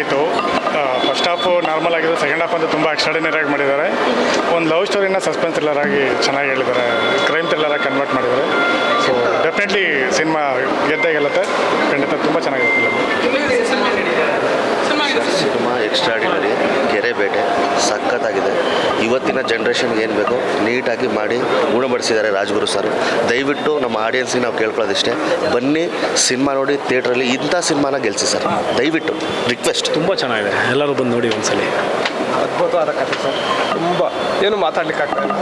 ಇತ್ತು. First half normal ಆಗಿದೆ second half ಅಂತ ತುಂಬ ಎಕ್ಸ್ಟ್ರಾಡಿನರಿ ಆಗಿ ಮಾಡಿದ್ದಾರೆ. ಒಂದು ಲವ್ ಸ್ಟೋರಿನ ಸಸ್ಪೆನ್ಸ್ ಥ್ರಿಲ್ಲರ್ ಆಗಿ ಚೆನ್ನಾಗಿ ಹೇಳಿದ್ದಾರೆ. ಕ್ರೈಮ್ ಥ್ರಿಲ್ಲರ್ ಆಗಿ ಕನ್ವರ್ಟ್ ಮಾಡಿದ್ದಾರೆ. ಸೊ ಡೆಫಿನೆಟ್ಲಿ ಸಿನಿಮಾ ಗೆದ್ದೇ ಖಂಡಿತ ತುಂಬ ಚೆನ್ನಾಗಿದೆ ಫಿಲಮ್ ಸಿನಿಮಾ ಎಕ್ಸ್ಟ್ರಾಡಿನರಿ ಕೆರೆ ಬೇಟೆ ಸಖತ್ತಾಗಿದೆ. ಇವತ್ತಿನ ಜನ್ರೇಷನ್ಗೆ ಏನು ಬೇಕೋ ನೀಟಾಗಿ ಮಾಡಿ ಗುಣಪಡಿಸಿದ್ದಾರೆ ರಾಜ್ಗುರು ಸರ್ ದಯವಿಟ್ಟು ನಮ್ಮ ಆಡಿಯನ್ಸಿಗೆ ನಾವು ಕೇಳ್ಕೊಳ್ಳೋದಿಷ್ಟೇ. ಬನ್ನಿ ಸಿನಿಮಾ ನೋಡಿ ಥಿಯೇಟ್ರಲ್ಲಿ ಇಂಥ ಸಿನಿಮಾನ ಗೆಲ್ಲಿಸಿ ಸರ್ ದಯವಿಟ್ಟು ರಿಕ್ವೆಸ್ಟ್ ತುಂಬ ಚೆನ್ನಾಗಿದೆ. ಎಲ್ಲರೂ ಬಂದು ನೋಡಿ ಒಂದ್ಸಲಿ. ಅದ್ಭುತವಾದ ಕಥೆ ಸರ್. ತುಂಬ ಏನು ಮಾತಾಡ್ಲಿಕ್ಕೆ ಆಗ್ತಾ ಇಲ್ಲ.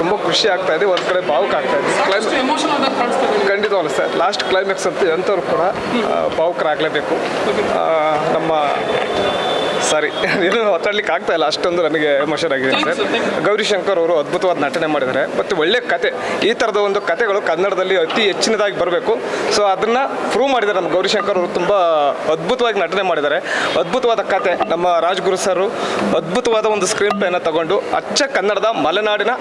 ತುಂಬ ಖುಷಿ ಆಗ್ತಾ ಇದೆ ಒಂದು ಕಡೆ ಭಾವುಕ ಆಗ್ತಾ ಇದೆ. ಕ್ಲೈಮ್ ಖಂಡಿತವಲ್ಲ ಸರ್. ಲಾಸ್ಟ್ ಕ್ಲೈಮ್ಯಾಕ್ಸ್ ಅಂತ ಎಂಥವ್ರು ಕೂಡ ಭಾವುಕರಾಗಲೇಬೇಕು. ನಮ್ಮ ಸಾರಿ ಏನು ಮಾತಾಡ್ಲಿಕ್ಕೆ ಆಗ್ತಾ ಇಲ್ಲ. ಅಷ್ಟೊಂದು ನನಗೆ ಎಮೋಷನ್ ಆಗಿದೆ. ಸರ್ ಗೌರಿ ಶಂಕರ್ ಅವರು ಅದ್ಭುತವಾದ ನಟನೆ ಮಾಡಿದ್ದಾರೆ. ಮತ್ತು ಒಳ್ಳೆ ಕತೆ. ಈ ಥರದ ಒಂದು ಕತೆಗಳು ಕನ್ನಡದಲ್ಲಿ ಅತಿ ಹೆಚ್ಚಿನದಾಗಿ ಬರಬೇಕು. ಸೊ ಅದನ್ನು ಪ್ರೂವ್ ಮಾಡಿದ್ದಾರೆ ನಮ್ಮ ಗೌರಿ ಶಂಕರ್ ಅವರು. ತುಂಬ ಅದ್ಭುತವಾಗಿ ನಟನೆ ಮಾಡಿದ್ದಾರೆ. ಅದ್ಭುತವಾದ ಕತೆ. ನಮ್ಮ ರಾಜ್ಗುರು ಸರ್ ಅದ್ಭುತವಾದ ಒಂದು ಸ್ಕ್ರಿಪ್ಟ್ ಪ್ಲೇನ ತಗೊಂಡು ಅಚ್ಚ ಕನ್ನಡದ ಮಲೆನಾಡಿನ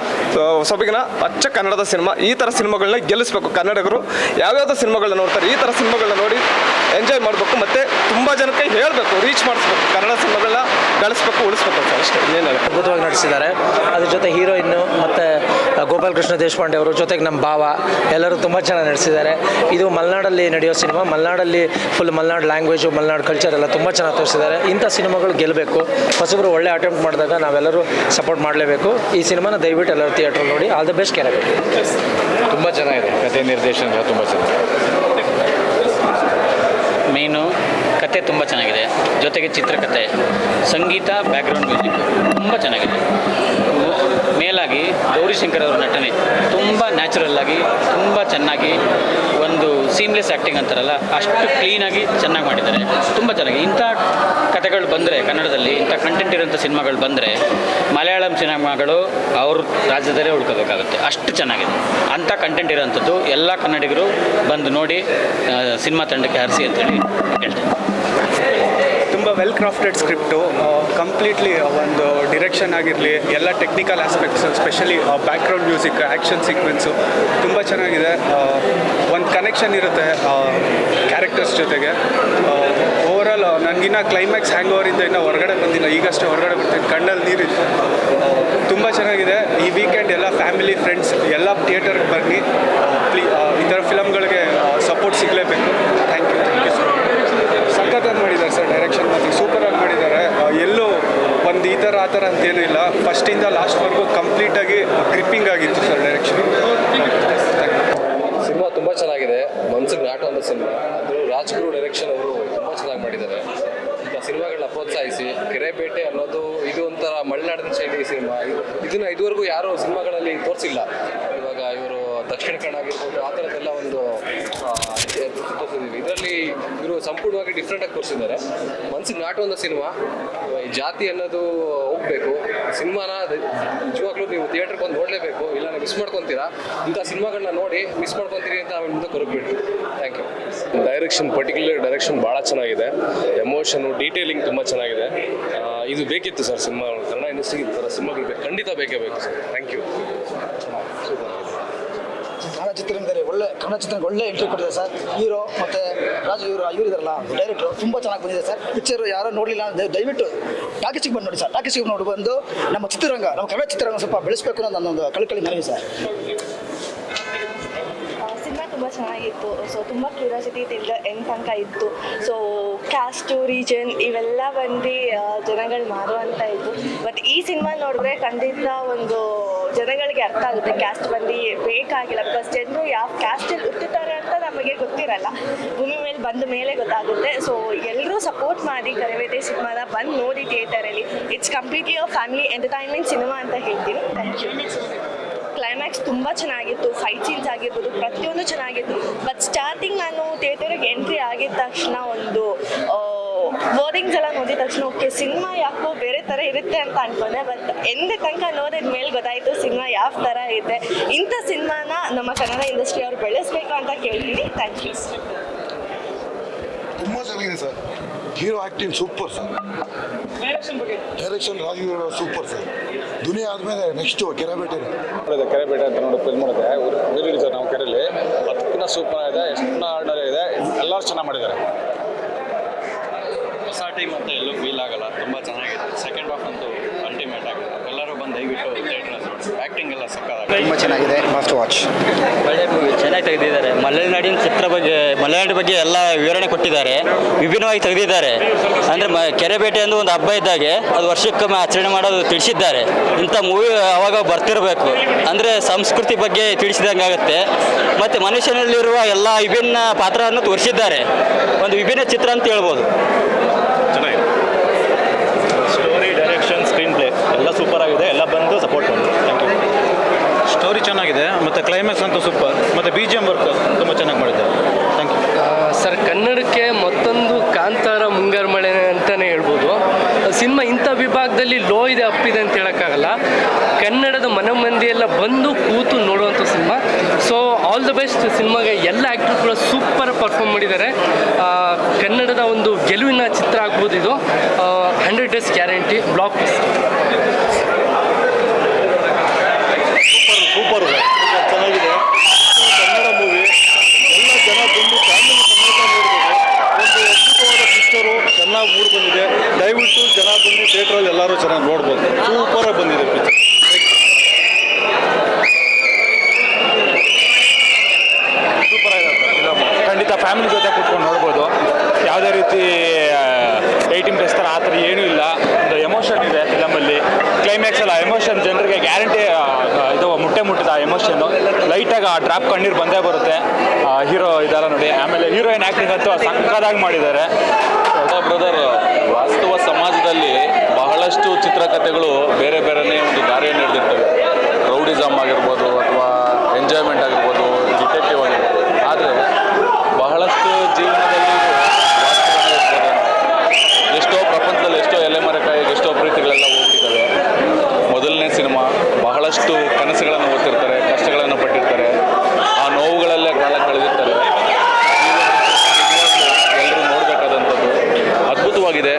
ಸೊಬಗಿನ ಅಚ್ಚ ಕನ್ನಡದ ಸಿನಿಮಾ, ಈ ಥರ ಸಿನಿಮಾಗಳನ್ನ ಗೆಲ್ಲಿಸ್ಬೇಕು. ಕನ್ನಡಿಗರು ಯಾವ್ಯಾವ ಸಿನಿಮಾಗಳನ್ನ ನೋಡ್ತಾರೆ. ಈ ಥರ ಸಿನಿಮಾಗಳನ್ನ ನೋಡಿ ಎಂಜಾಯ್ ಮಾಡಬೇಕು. ಮತ್ತು ತುಂಬ ಜನಕ್ಕೆ ಹೇಳಬೇಕು ರೀಚ್ ಮಾಡಿಸ್ಬೇಕು. ಕನ್ನಡ ಸಿನಿಮಾಗಳನ್ನ ಗಳಿಸ್ಬೇಕು ಉಳಿಸ್ಬೇಕು ಅಂತ ಅಷ್ಟೇ. ಇನ್ನೇನಲ್ಲ ಅದ್ಭುತವಾಗಿ ನಡೆಸಿದ್ದಾರೆ ಅದ್ರ ಜೊತೆ ಹೀರೋಯಿನ್ನು ಮತ್ತು ಗೋಪಾಲ್ ಕೃಷ್ಣ ದೇಶಪಾಂಡೆ ಅವರು ಜೊತೆಗೆ ನಮ್ಮ ಭಾವ ಎಲ್ಲರೂ ತುಂಬ ಚೆನ್ನಾಗಿ ನಡೆಸಿದ್ದಾರೆ ಇದು ಮಲೆನಾಡಲ್ಲಿ ನಡೆಯೋ ಸಿನಿಮಾ. ಮಲೆನಾಡಲ್ಲಿ full Malenadu language Malenadu culture ಎಲ್ಲ ತುಂಬ ಚೆನ್ನಾಗಿ ತೋರಿಸಿದ್ದಾರೆ. ಇಂಥ ಸಿನಿಮಾಗಳು ಗೆಲ್ಲಬೇಕು ಹೊಸಬ್ರು ಒಳ್ಳೆ ಅಟೆಂಪ್ಟ್ ಮಾಡಿದಾಗ ನಾವೆಲ್ಲರೂ ಸಪೋರ್ಟ್ ಮಾಡಲೇಬೇಕು. ಈ ಸಿನಿಮಾನ ದಯವಿಟ್ಟು ಎಲ್ಲರೂ ಥಿಯೇಟ್ರಲ್ಲಿ ನೋಡಿ. ಆಲ್ ದ ಬೆಸ್ಟ್ ಕ್ಯಾರೆಕ್ಟರ್ ತುಂಬ ಚೆನ್ನಾಗಿದೆ. ಕಥೆ ನಿರ್ದೇಶನ ತುಂಬ ಚೆನ್ನಾಗಿದೆ. ಮೇಯ್ನು ಕತೆ ತುಂಬ ಚೆನ್ನಾಗಿದೆ. ಜೊತೆಗೆ ಚಿತ್ರಕಥೆ ಸಂಗೀತ ಬ್ಯಾಕ್ಗ್ರೌಂಡ್ ಮ್ಯೂಸಿಕ್ ತುಂಬ ಚೆನ್ನಾಗಿದೆ. ಮೇಲಾಗಿ ಗೌರಿಶಂಕರ್ ಅವರ ನಟನೆ ತುಂಬ ನ್ಯಾಚುರಲ್ ಆಗಿ ತುಂಬ ಚೆನ್ನಾಗಿ ಒಂದು ಸೀಮ್ಲೆಸ್ ಆ್ಯಕ್ಟಿಂಗ್ ಅಂತಾರಲ್ಲ, ಅಷ್ಟು ಕ್ಲೀನಾಗಿ ಚೆನ್ನಾಗಿ ಮಾಡಿದ್ದಾರೆ. ತುಂಬ ಚೆನ್ನಾಗಿ. ಇಂಥ ಕಥೆಗಳು ಬಂದರೆ ಕನ್ನಡದಲ್ಲಿ, ಇಂಥ ಕಂಟೆಂಟ್ ಇರೋಂಥ ಸಿನಿಮಾಗಳು ಬಂದರೆ ಮಲಯಾಳಂ ಸಿನಿಮಾಗಳು ಅವ್ರ ರಾಜ್ಯದಲ್ಲೇ ಉಳ್ಕೋಬೇಕಾಗುತ್ತೆ. ಅಷ್ಟು ಚೆನ್ನಾಗಿದೆ. ಅಂಥ ಕಂಟೆಂಟ್ ಇರೋಂಥದ್ದು ಎಲ್ಲ ಕನ್ನಡಿಗರು ಬಂದು ನೋಡಿ ಸಿನಿಮಾ ತಂಡಕ್ಕೆ ಹರಿಸಿ ಅಂತೇಳಿ ಹೇಳ್ತೇನೆ. ವೆಲ್ ಕ್ರಾಫ್ಟೆಡ್ ಸ್ಕ್ರಿಪ್ಟು ಕಂಪ್ಲೀಟ್ಲಿ ಒಂದು ಡಿರೆಕ್ಷನ್ ಆಗಿರಲಿ, ಎಲ್ಲ technical aspects specially background music action sequence ತುಂಬ ಚೆನ್ನಾಗಿದೆ. ಒಂದು ಕನೆಕ್ಷನ್ ಇರುತ್ತೆ ಕ್ಯಾರೆಕ್ಟರ್ಸ್ ಜೊತೆಗೆ. ಓವರಾಲ್ ನನಗಿನ್ನ ಕ್ಲೈಮ್ಯಾಕ್ಸ್ ಹ್ಯಾಂಗ್ ಓವರಿಂದ ಇನ್ನೂ ಹೊರಗಡೆ ಬಂದಿಲ್ಲ, ಈಗಷ್ಟೇ ಹೊರಗಡೆ ಬರ್ತೀನಿ, ಕಣ್ಣಲ್ಲಿ ನೀರಿತ್ತು ತುಂಬ ಚೆನ್ನಾಗಿದೆ. ಈ ವೀಕೆಂಡ್ ಎಲ್ಲ ಫ್ಯಾಮಿಲಿ ಫ್ರೆಂಡ್ಸ್ ಎಲ್ಲ ಥಿಯೇಟರ್ಗೆ ಬನ್ನಿ. ಪ್ಲೀ ಈ ಥರ ಫಿಲಮ್ಗಳಿಗೆ support ಸಿಗಲೇಬೇಕು thank you thank you so much ಸಖತ್ತಾಗಿ ಮಾಡಿದ್ದಾರೆ ಸರ್ ಡೈರೆಕ್ಷನ್ ಮತ್ತು ಸೂಪರಾಗಿ ಮಾಡಿದ್ದಾರೆ ಎಲ್ಲೂ ಒಂದು ಈ ಥರ, ಆ ಥರ ಅಂತೇನೂ ಇಲ್ಲ. ಫಸ್ಟಿಂದ ಲಾಸ್ಟ್ವರೆಗೂ ಕಂಪ್ಲೀಟಾಗಿ ಗ್ರಿಪ್ಪಿಂಗ್ ಆಗಿತ್ತು ಸರ್ ಡೈರೆಕ್ಷನ್ ಸಿನಿಮಾ ತುಂಬ ಚೆನ್ನಾಗಿದೆ. ಮನ್ಸಿಗೆ ಒಂದು ಸಿನಿಮಾ. ಅದು ರಾಜ್ಗುರು ಡೈರೆಕ್ಷನ್ ಅವರು ತುಂಬ ಚೆನ್ನಾಗಿ ಮಾಡಿದ್ದಾರೆ. ಸಿನಿಮಾಗಳನ್ನ ಪ್ರೋತ್ಸಾಹಿಸಿ ಕೆರೆಪೇಟೆ ಅನ್ನೋದು ಇದು ಒಂಥರ ಮಲೆನಾಡಿನ ಶೈಲಿ ಸಿನಿಮಾ. ಇದನ್ನ ಇದುವರೆಗೂ ಯಾರು ಸಿನಿಮಾಗಳಲ್ಲಿ ತೋರಿಸಿಲ್ಲ. ಇವಾಗ ಇವರು ದಕ್ಷಿಣ ಕನ್ನಡ ಆಗಿರ್ಬೋದು, ಆ ಥರದ್ದೆಲ್ಲ ಒಂದು ತೋರಿಸಿದ್ದೀವಿ. ಇದರಲ್ಲಿ ಇವರು ಸಂಪೂರ್ಣವಾಗಿ ಡಿಫ್ರೆಂಟಾಗಿ ತೋರಿಸಿದ್ದಾರೆ. ಮನ್ಸಿಗೆ ನಾಟುವಂಥ ಸಿನಿಮಾ ಜಾತಿ ಅನ್ನೋದು ಹೋಗ್ಬೇಕು. ಸಿನಿಮಾನ ನಿಜವಾಗ್ಲೂ ನೀವು ಥಿಯೇಟ್ರಿಗೆ ಬಂದು ನೋಡಲೇಬೇಕು. ಇಲ್ಲ ಮಿಸ್ ಮಾಡ್ಕೊತೀರಾ? ಇಂಥ ಸಿನಿಮಾಗಳನ್ನ ನೋಡಿ ಮಿಸ್ ಮಾಡ್ಕೊತೀರಿ ಅಂತ ಆಮೇಲೆ ಮುಂದೆ ಕೊರಗ್ಬಿಟ್ಟು thank you direction particular direction ಭಾಳ ಚೆನ್ನಾಗಿದೆ. ಎಮೋಷನು ಡೀಟೇಲಿಂಗ್ ತುಂಬ ಚೆನ್ನಾಗಿದೆ. ಇದು ಬೇಕಿತ್ತು ಸರ್, ಸಿನಿಮಾ, ಕನ್ನಡ ಇಂಡಸ್ಟ್ರಿಗೆ ಈ ಥರ ಸಿನಿಮಾಗಳು ಬೇಕು. ಖಂಡಿತ ಬೇಕೇ ಬೇಕು ಸರ್. ಥ್ಯಾಂಕ್ ಯು ಚಿತ್ರರಂಗದಲ್ಲಿ ಒಳ್ಳೆ ಕನ್ನಡ ಚಿತ್ರಕ್ಕೆ ಒಳ್ಳೆ ಎಂಟ್ರಿ ಕೊಟ್ಟಿದೆ ಸರ್. ಹೀರೋ ಮತ್ತೆ ರಾಜು ಇವರು, ಇವ್ರು ಇದಾರಲ್ಲ ಡೈರೆಕ್ಟರ್ ತುಂಬಾ ಚೆನ್ನಾಗಿ ಬಂದಿದೆ ಸರ್. ಪಿಕ್ಚರ್ ಯಾರೋ ನೋಡಲಿಲ್ಲ ದಯ- ದಯವಿಟ್ಟು ಟಾಕೀಸಿಗೆ ಬಂದು ನೋಡಿ ಸರ್. ಟಾಕೀಸಿಗೆ ನೋಡಿ ಬಂದು ನಮ್ಮ ಚಿತ್ರರಂಗ, ನಮ್ಮ ಕನ್ನಡ ಚಿತ್ರರಂಗ ಸ್ವಲ್ಪ ಬೆಳೆಸಬೇಕು ಅನ್ನೋ ನನ್ನೊಂದು ಕಳಕಳಿ ಮನವಿ ಸರ್. ಸಿನಿಮಾ ತುಂಬ ಚೆನ್ನಾಗಿತ್ತು. ಸೊ ತುಂಬ ಕ್ಯೂರಿಯಾಸಿಟಿ ತಿಳ್ದ ಎಂಡ್ ತನಕ ಇತ್ತು. ಸೊ ಕ್ಯಾಸ್ಟು ರೀಜನ್ ಇವೆಲ್ಲ ಬಂದು ಜನಗಳು ಮಾರುವಂತ ಇತ್ತು. ಬಟ್ ಈ ಸಿನಿಮಾ ನೋಡಿದ್ರೆ ಖಂಡಿತ ಒಂದು ಜನಗಳಿಗೆ ಅರ್ಥ ಆಗುತ್ತೆ ಕ್ಯಾಸ್ಟ್ ಬಂದು ಬೇಕಾಗಿಲ್ಲ ಬಿಕಾಸ್ ಜನರು ಯಾವ ಕ್ಯಾಸ್ಟಲ್ಲಿ ಹುಟ್ಟುತ್ತಾರೆ ಅಂತ ನಮಗೆ ಗೊತ್ತಿರಲ್ಲ. ಭೂಮಿ ಮೇಲೆ ಬಂದ ಮೇಲೆ ಗೊತ್ತಾಗುತ್ತೆ. ಸೊ ಎಲ್ಲರೂ ಸಪೋರ್ಟ್ ಮಾಡಿ ಕರೆವೇತೆ ಸಿನಿಮಾನ ಬಂದು ನೋಡಿ ಥಿಯೇಟರಲ್ಲಿ it's completely a family entertainment cinema ಅಂತ ಹೇಳ್ತೀನಿ. ಥ್ಯಾಂಕ್ ಯು ಕ್ಲೈಮ್ಯಾಕ್ಸ್ ತುಂಬ ಚೆನ್ನಾಗಿತ್ತು. ಫೈಟ್ ಸೀನ್ಸ್ ಆಗಿರ್ಬೋದು, ಪ್ರತಿಯೊಂದು ಚೆನ್ನಾಗಿತ್ತು. ಬಟ್ ಸ್ಟಾರ್ಟಿಂಗ್ ನಾನು ಥಿಯೇಟರ್ಗೆ ಎಂಟ್ರಿ ಆಗಿದ ತಕ್ಷಣ ಒಂದು ಬೋರಿಂಗ್ಸ್ ಎಲ್ಲ ನೋಡಿದ ತಕ್ಷಣ ಓಕೆ ಸಿನಿಮಾ ಯಾಕೋ ಬೇರೆ ಥರ ಇರುತ್ತೆ ಅಂತ ಅನ್ಕೊಂಡೆ ಬಟ್ ಎಂದ ತನಕ ನೋಡಿದ ಮೇಲೆ ಗೊತ್ತಾಯಿತು ಸಿನಿಮಾ ಯಾವ ಥರ ಇದೆ. ಇಂಥ ಸಿನಿಮಾನ ನಮ್ಮ ಕನ್ನಡ ಇಂಡಸ್ಟ್ರಿ ಅವ್ರು ಬೆಳೆಸ್ಬೇಕು ಅಂತ ಕೇಳ್ತೀನಿ. ಥ್ಯಾಂಕ್ ಯು ತುಂಬ ಚೆನ್ನಾಗಿದೆ sir hero acting super sir direction Rajeev super sir Duniya ಆದಮೇಲೆ ನೆಕ್ಸ್ಟ್ ಕೆರೆಬೇಟೆ ನೋಡಿದೆ ಕೆರೆಬೇಟೆ ಅಂತ ನೋಡಿ ಫಿಲ್ಮ್ ನೋಡಿದೆ. ಊರಿಡಿ ಸರ್ ನಾವು ಕೆರೆಯಲ್ಲಿ ಅದಕ್ಕಿಂತ ಸೂಪರ್ ಇದೆ ಎಷ್ಟು ಆರ್ಡರ್ ಇದೆ ಎಲ್ಲರೂ ಚೆನ್ನಾಗಿ ಮಾಡಿದ್ದಾರೆ. ಟೈಮ್ ಅಂತ ಎಲ್ಲೂ ಫೀಲ್ ಆಗಲ್ಲ. ತುಂಬ ಚೆನ್ನಾಗಿದೆ. ಸೆಕೆಂಡ್ ಹಾಫ್ ಅಂತೂ ಅಲ್ಟಿಮೇಟ್ ಆಗಿದೆ. ಎಲ್ಲರೂ ಬಂದು ದಯವಿಟ್ಟು ಥಿಯೇಟ್ರಲ್ಲಿ ನೋಡಿ ಆ್ಯಕ್ಟಿಂಗ್ ಎಲ್ಲ ಸಕ್ಕತ್ತಾಗಿದೆ. ತುಂಬ ಚೆನ್ನಾಗಿದೆ. ಮಸ್ಟ್ ವಾಚ್ ಒಳ್ಳೆ ಮೂವಿ ಚೆನ್ನಾಗಿ ತೆಗೆದಿದ್ದಾರೆ. ಮಲೆನಾಡಿನ ಚಿತ್ರ ಬಗ್ಗೆ ಮಲೆನಾಡು ಬಗ್ಗೆ ಎಲ್ಲ ವಿವರಣೆ ಕೊಟ್ಟಿದ್ದಾರೆ. ವಿಭಿನ್ನವಾಗಿ ತೆಗೆದಿದ್ದಾರೆ. ಅಂದರೆ ಮ ಕೆರೆಬೇಟೆ ಎಂದು ಒಂದು ಹಬ್ಬ ಇದ್ದಾಗೆ ಅದು ವರ್ಷಕ್ಕೊಮ್ಮೆ ಆಚರಣೆ ಮಾಡೋದು ತಿಳಿಸಿದ್ದಾರೆ. ಇಂಥ ಮೂವಿ ಅವಾಗ ಬರ್ತಿರಬೇಕು. ಅಂದರೆ ಸಂಸ್ಕೃತಿ ಬಗ್ಗೆ ತಿಳಿಸಿದಂಗೆ ಆಗುತ್ತೆ. ಮತ್ತು ಮನುಷ್ಯನಲ್ಲಿರುವ ಎಲ್ಲ ವಿಭಿನ್ನ ಪಾತ್ರವನ್ನು ತೋರಿಸಿದ್ದಾರೆ. ಒಂದು ವಿಭಿನ್ನ ಚಿತ್ರ ಅಂತ ಹೇಳ್ಬೋದು ಚೆನ್ನಾಗಿದೆ ಸ್ಟೋರಿ ಡೈರೆಕ್ಷನ್ ಸ್ಕ್ರೀನ್ ಪ್ಲೇ ಎಲ್ಲ ಸೂಪರ್ ಆಗಿದೆ ಎಲ್ಲ ಬಂದು ಸಪೋರ್ಟ್ ಮಾಡಿ ಥ್ಯಾಂಕ್ ಯು ಸ್ಟೋರಿ ಚೆನ್ನಾಗಿದೆ. ಮತ್ತು ಕ್ಲೈಮ್ಯಾಕ್ಸ್ ಅಂತೂ ಸೂಪರ್ ಮತ್ತು ಬಿ ಜಿ ಎಂ ವರ್ಕ್ ತುಂಬ ಚೆನ್ನಾಗಿ ಮಾಡಿದ್ದಾರೆ. ಥ್ಯಾಂಕ್ ಯು ಸರ್, ಕನ್ನಡಕ್ಕೆ ಮತ್ತೊಂದು ಕಾಂತಾರ ಮುಂಗಾರು ಮಳೆ ಅಂತಲೇ ಹೇಳ್ಬೋದು. ಸಿನಿಮಾ ಇಂಥ ವಿಭಾಗದಲ್ಲಿ ಲೋ ಇದೆ ಅಪ್ಪಿದೆ ಅಂತ ಹೇಳೋಕ್ಕಾಗಲ್ಲ. ಕನ್ನಡದ ಮನಮಂದಿ ಎಲ್ಲ ಬಂದು ಕೂತು ನೋಡುವಂಥ cinema. So all the best ಸಿನಿಮಾಗೆ ಎಲ್ಲ ಆ್ಯಕ್ಟರ್ ಕೂಡ ಸೂಪರ್ ಪರ್ಫಾರ್ಮ್ ಮಾಡಿದ್ದಾರೆ. ಕನ್ನಡದ ಒಂದು ಗೆಲುವಿನ ಚಿತ್ರ ಆಗ್ಬೋದು ಇದು. Hundred days guarantee block super ಚೆನ್ನಾಗಿದೆ ಕನ್ನಡ ಮೂವಿ ಎಲ್ಲ ಜನ ಬಂದು ಫ್ಯಾಮಿಲಿ ಸಮೇತ ನೋಡ್ಬೋದು ಒಂದು ಅದ್ಭುತವಾದ ಪಿಕ್ಚರು ಚೆನ್ನಾಗಿ ಮೂಡ್ ಬಂದಿದೆ ದಯವಿಟ್ಟು ಜನ ಬಂದು ಥಿಯೇಟ್ರಲ್ಲಿ ಎಲ್ಲರೂ ಚೆನ್ನಾಗಿ ನೋಡ್ಬೋದು ಸೂಪರಾಗಿ ಬಂದಿದೆ ಪಿಕ್ಚರ್ ಸೂಪರ್ ಆಗಿದೆ ಫಿಲಮ್ ಖಂಡಿತ ಫ್ಯಾಮಿಲಿ ಜೊತೆ ಕೂತ್ಕೊಂಡು ನೋಡ್ಬೋದು ಯಾವುದೇ ರೀತಿ ಏಯ್ಟೀನ್ ಪ್ಲಸ್ ಥರ ಆ ಥರ ಏನೂ ಇಲ್ಲ ಒಂದು ಎಮೋಷನ್ ಇದೆ ಫಿಲಮಲ್ಲಿ ಕ್ಲೈಮ್ಯಾಕ್ಸ್ ಎಲ್ಲ ಎಮೋಷನ್ ಜನರಿಗೆ ಗ್ಯಾರಂಟಿ ಇದು ಮುಟ್ಟೆ ಮುಟ್ಟಿದ ಆ ಎಮೋಷನ್ನು ಲೈಟಾಗಿ ಆ ಡ್ರಾಪ್ ಕಣ್ಣೀರು ಬಂದೇ ಬರುತ್ತೆ ಹೀರೋ ಇದಾರ ನೋಡಿ, ಆಮೇಲೆ ಹೀರೋಯಿನ್ ಆಕ್ಟಿಂಗ್ ಅಂತೂ ಸಕ್ಕದಾಗಿ ಮಾಡಿದ್ದಾರೆ. ಬ್ರದರ್ ವಾಸ್ತವ ಸಮಾಜದಲ್ಲಿ ಬಹಳಷ್ಟು ಚಿತ್ರಕಥೆಗಳು ಬೇರೆ ಬೇರೆನೇ ಒಂದು ದಾರಿಯನ್ನು ಹಿಡಿದಿರ್ತವೆ. ರೌಡಿಸಮ್ ಆಗಿರ್ಬೋದು ಅಥವಾ ಎಂಜಾಯ್ಮೆಂಟ್ ಆಗಿರ್ಬೋದು ಅದ್ಭುತವಾಗಿದೆ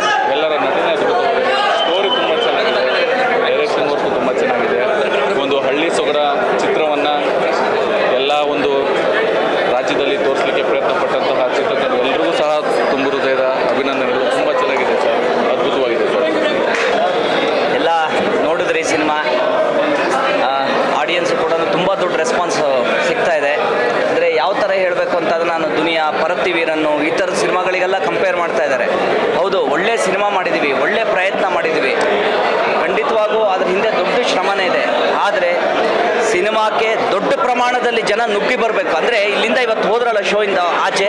ಪ್ರಮಾಣದಲ್ಲಿ ಜನ ನುಗ್ಗಿ ಬರಬೇಕು. ಅಂದರೆ ಇಲ್ಲಿಂದ ಇವತ್ತು ಹೋದ್ರಲ್ಲ ಶೋ ಇಂದ ಆಚೆ,